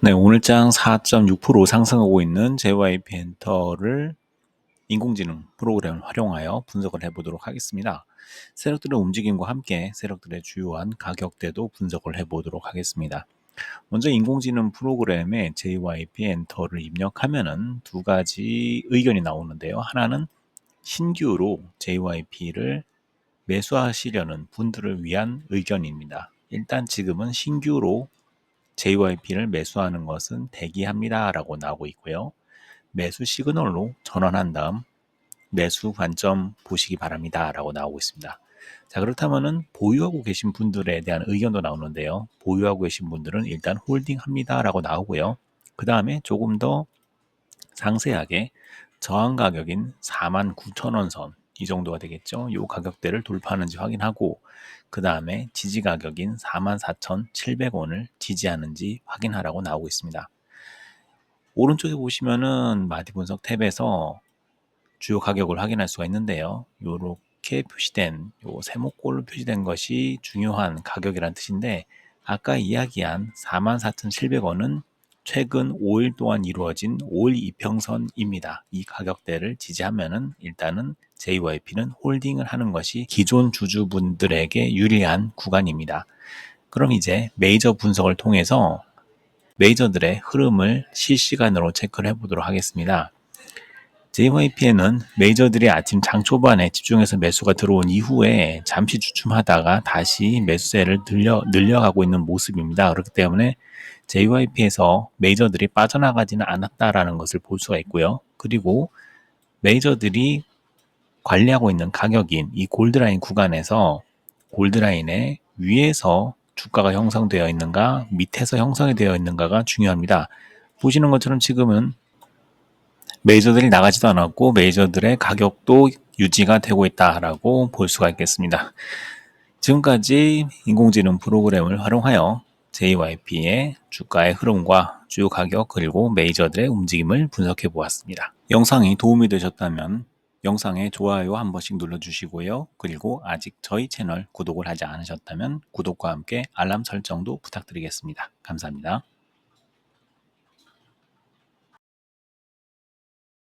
네, 오늘장 4.6% 상승하고 있는 JYP 엔터를 인공지능 프로그램을 활용하여 분석을 해보도록 하겠습니다. 세력들의 움직임과 함께 세력들의 주요한 가격대도 분석을 해보도록 하겠습니다. 먼저 인공지능 프로그램에 JYP 엔터를 입력하면은 두 가지 의견이 나오는데요. 하나는 신규로 JYP를 매수하시려는 분들을 위한 의견입니다. 일단 지금은 신규로 JYP를 매수하는 것은 대기합니다 라고 나오고 있고요. 매수 시그널로 전환한 다음 매수 관점 보시기 바랍니다 라고 나오고 있습니다. 자 그렇다면은 보유하고 계신 분들에 대한 의견도 나오는데요. 보유하고 계신 분들은 일단 홀딩 합니다 라고 나오고요. 그 다음에 조금 더 상세하게 저항 가격인 49,000원 선 이 정도가 되겠죠. 이 가격대를 돌파하는지 확인하고 그 다음에 지지 가격인 44,700원을 지지하는지 확인하라고 나오고 있습니다. 오른쪽에 보시면은 마디 분석 탭에서 주요 가격을 확인할 수가 있는데요. 이렇게 표시된 요 세모꼴로 표시된 것이 중요한 가격이란 뜻인데 아까 이야기한 44,700원은 최근 5일 동안 이루어진 5일 이평선입니다. 이 가격대를 지지하면은 일단은 JYP는 홀딩을 하는 것이 기존 주주분들에게 유리한 구간입니다. 그럼 이제 메이저 분석을 통해서 메이저들의 흐름을 실시간으로 체크를 해보도록 하겠습니다. JYP에는 메이저들이 아침 장 초반에 집중해서 매수가 들어온 이후에 잠시 주춤하다가 다시 매수세를 늘려, 늘려가고 있는 모습입니다. 그렇기 때문에 JYP에서 메이저들이 빠져나가지는 않았다라는 것을 볼 수가 있고요. 그리고 메이저들이 관리하고 있는 가격인 이 골드라인 구간에서 골드라인의 위에서 주가가 형성되어 있는가 밑에서 형성이 되어 있는가가 중요합니다. 보시는 것처럼 지금은 메이저들이 나가지도 않았고 메이저들의 가격도 유지가 되고 있다라고 볼 수가 있겠습니다. 지금까지 인공지능 프로그램을 활용하여 JYP의 주가의 흐름과 주요 가격 그리고 메이저들의 움직임을 분석해 보았습니다. 영상이 도움이 되셨다면 영상에 좋아요 한 번씩 눌러주시고요. 그리고 아직 저희 채널 구독을 하지 않으셨다면 구독과 함께 알람 설정도 부탁드리겠습니다. 감사합니다.